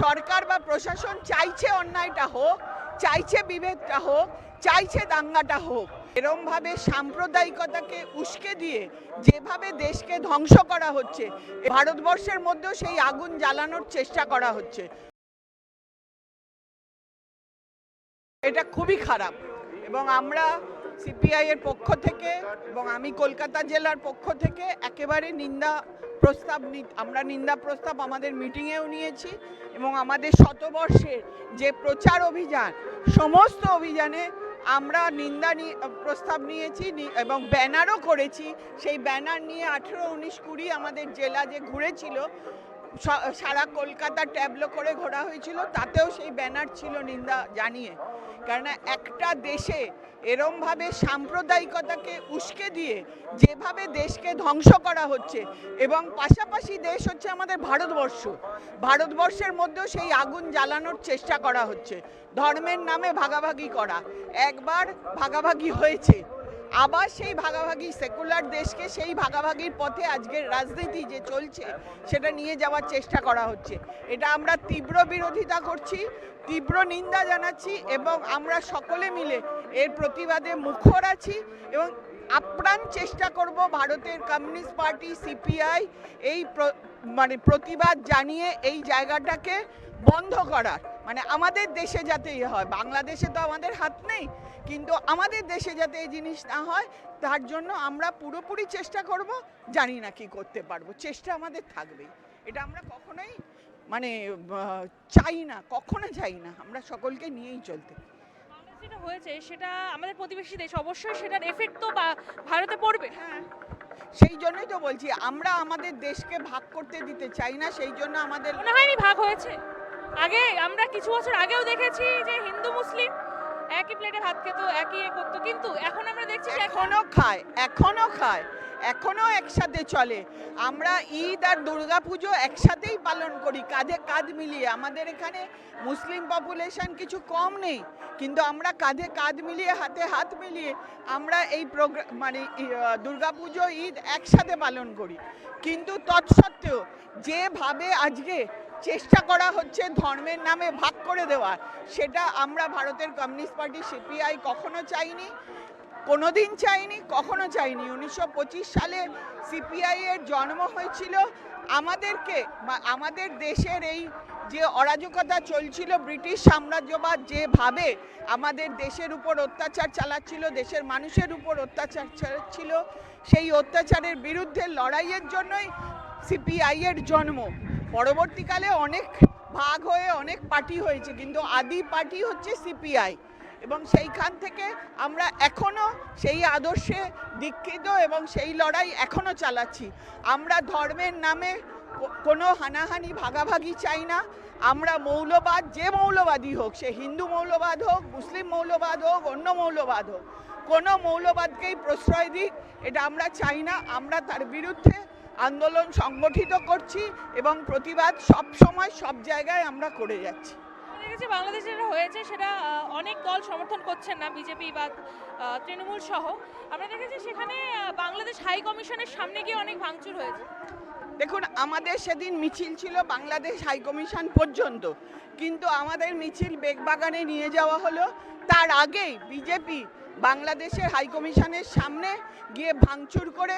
সরকার বা প্রশাসন চাইছে অন্যায়টা হোক, চাইছে বিভেদটা হোক, চাইছে দাঙ্গাটা হোক, এরমভাবে সাম্প্রদায়িকতাকে উস্কে দিয়ে যেভাবে দেশকে ধ্বংস করা হচ্ছে, ভারতবর্ষের মধ্যেও সেই আগুন জ্বালানোর চেষ্টা করা হচ্ছে। এটা খুবই খারাপ এবং আমরা সিপিআই এর পক্ষ থেকে এবং আমি কলকাতা জেলার পক্ষ থেকে একেবারে নিন্দা প্রস্তাব আমরা নিন্দা প্রস্তাব আমাদের মিটিংয়েও নিয়েছি এবং আমাদের শতবর্ষের যে প্রচার অভিযান, সমস্ত অভিযানে আমরা নিন্দা প্রস্তাব নিয়েছি এবং ব্যানারও করেছি। সেই ব্যানার নিয়ে আঠেরো, উনিশ, কুড়ি আমাদের জেলা যে ঘুরেছিল সারা কলকাতা ট্যাবলো করে ঘোরা হয়েছিল, তাতেও সেই ব্যানার ছিল নিন্দা জানিয়ে। কেননা একটা দেশে এরমভাবে সাম্প্রদায়িকতাকে উস্কে দিয়ে যেভাবে দেশকে ধ্বংস করা হচ্ছে এবং পাশাপাশি দেশ হচ্ছে আমাদের ভারতবর্ষ, ভারতবর্ষের মধ্যেও সেই আগুন জ্বালানোর চেষ্টা করা হচ্ছে। ধর্মের নামে ভাগাভাগি করা, একবার ভাগাভাগি হয়েছে। আবার সেই ভাগাভাগি সেকুলার দেশকে সেই ভাগাভাগির পথে আজকের রাজনীতি যে চলছে, সেটা নিয়ে যাওয়ার চেষ্টা করা হচ্ছে। এটা আমরা তীব্র বিরোধিতা করছি, তীব্র নিন্দা জানাচ্ছি এবং আমরা সকলে মিলে এর প্রতিবাদে মুখর আছি এবং আপ্রাণ চেষ্টা করব ভারতের কমিউনিস্ট পার্টি, সিপিআই এই মানে প্রতিবাদ জানিয়ে এই জায়গাটাকে বন্ধ করার। মানে আমাদের দেশে যাতে ইয়ে হয়। বাংলাদেশে তো আমাদের হাত নেই কিন্তু আমাদের দেশে যাতে এই জিনিস না হয় তার জন্য আমরা পুরোপুরি চেষ্টা করব জানি না কি করতে পারব। চেষ্টা আমাদের থাকবেই। এটা আমরা কখনোই মানে চাই না কখনো চাই না। আমরা সকলকে নিয়েই চলতে। যেটা হয়েছে সেটা আমাদের প্রতিবেশী দেশ অবশ্যই সেটার এফেক্ট তো বা ভারতে পড়বে। হ্যাঁ সেই জন্যই তো বলছি আমরা আমাদের দেশকে ভাগ করতে দিতে চাই না সেই জন্য আমাদের মনে ভাগ হয়েছে? আগে আমরা কিছু বছর আগেও দেখেছি যে হিন্দু মুসলিম একই প্লেটে ভাত খেত একই এ করতো। কিন্তু এখন আমরা দেখছি এখন খায় এখনও খায় এখনও একসাথে চলে। আমরা ঈদ আর দুর্গাপুজো একসাথেই পালন করি কাঁধে কাঁধ মিলিয়ে। আমাদের এখানে মুসলিম পপুলেশন কিছু কম নেই কিন্তু আমরা কাঁধে কাঁধ মিলিয়ে হাতে হাত মিলিয়ে আমরা এই প্রোগ্রাম মানে আহ, দুর্গাপুজো ঈদ একসাথে পালন করি। কিন্তু তৎসত্ত্বেও যেভাবে আজকে চেষ্টা করা হচ্ছে ধর্মের নামে ভাগ করে দেওয়ার। সেটা আমরা ভারতের কমিউনিস্ট পার্টি সিপিআই কখনো চাইনি, কোনোদিন চাইনি, কখনো চাইনি। উনিশশো পঁচিশ সালে সিপিআই এর জন্ম হয়েছিল। আমাদেরকে আমাদের দেশের এই যে অরাজকতা চলছিল, ব্রিটিশ সাম্রাজ্যবাদ যেভাবে আমাদের দেশের উপর অত্যাচার চালাচ্ছিল, দেশের মানুষের উপর অত্যাচার চালাচ্ছিল, সেই অত্যাচারের বিরুদ্ধে লড়াইয়ের জন্যই সিপিআই এর জন্ম। পরবর্তীকালে অনেক ভাগ হয়ে অনেক পার্টি হয়েছে, কিন্তু আদি পার্টি হচ্ছে সিপিআই। এবং সেইখান থেকে আমরা এখনও সেই আদর্শে দীক্ষিত এবং সেই লড়াই এখনও চালাচ্ছি। আমরা ধর্মের নামে কোনো হানাহানি, ভাগাভাগি চাই না। আমরা মৌলবাদ, যে মৌলবাদী হোক, সে হিন্দু মৌলবাদ হোক, মুসলিম মৌলবাদ হোক, অন্য মৌলবাদ হোক, কোনো মৌলবাদকেই প্রশ্রয় দিক, এটা আমরা চাই না। আমরা তার বিরুদ্ধে আন্দোলন সংগঠিত করছি এবং প্রতিবাদ সব সময় সব জায়গায় আমরা করে যাচ্ছি। দেখেছি বাংলাদেশে যেটা হয়েছে সেটা অনেক দল সমর্থন করছেন না বিজেপি বা তৃণমূল সহ। আমরা দেখেছি সেখানে বাংলাদেশ হাই কমিশনের সামনে গিয়ে অনেক ভাঙচুর হয়েছে। দেখুন আমাদের সেদিন মিছিল ছিল বাংলাদেশ হাই কমিশন পর্যন্ত। কিন্তু আমাদের মিছিল বেগবাগানে নিয়ে যাওয়া হলো। তার আগেই বিজেপি বাংলাদেশের হাই কমিশনের সামনে গিয়ে ভাঙচুর করে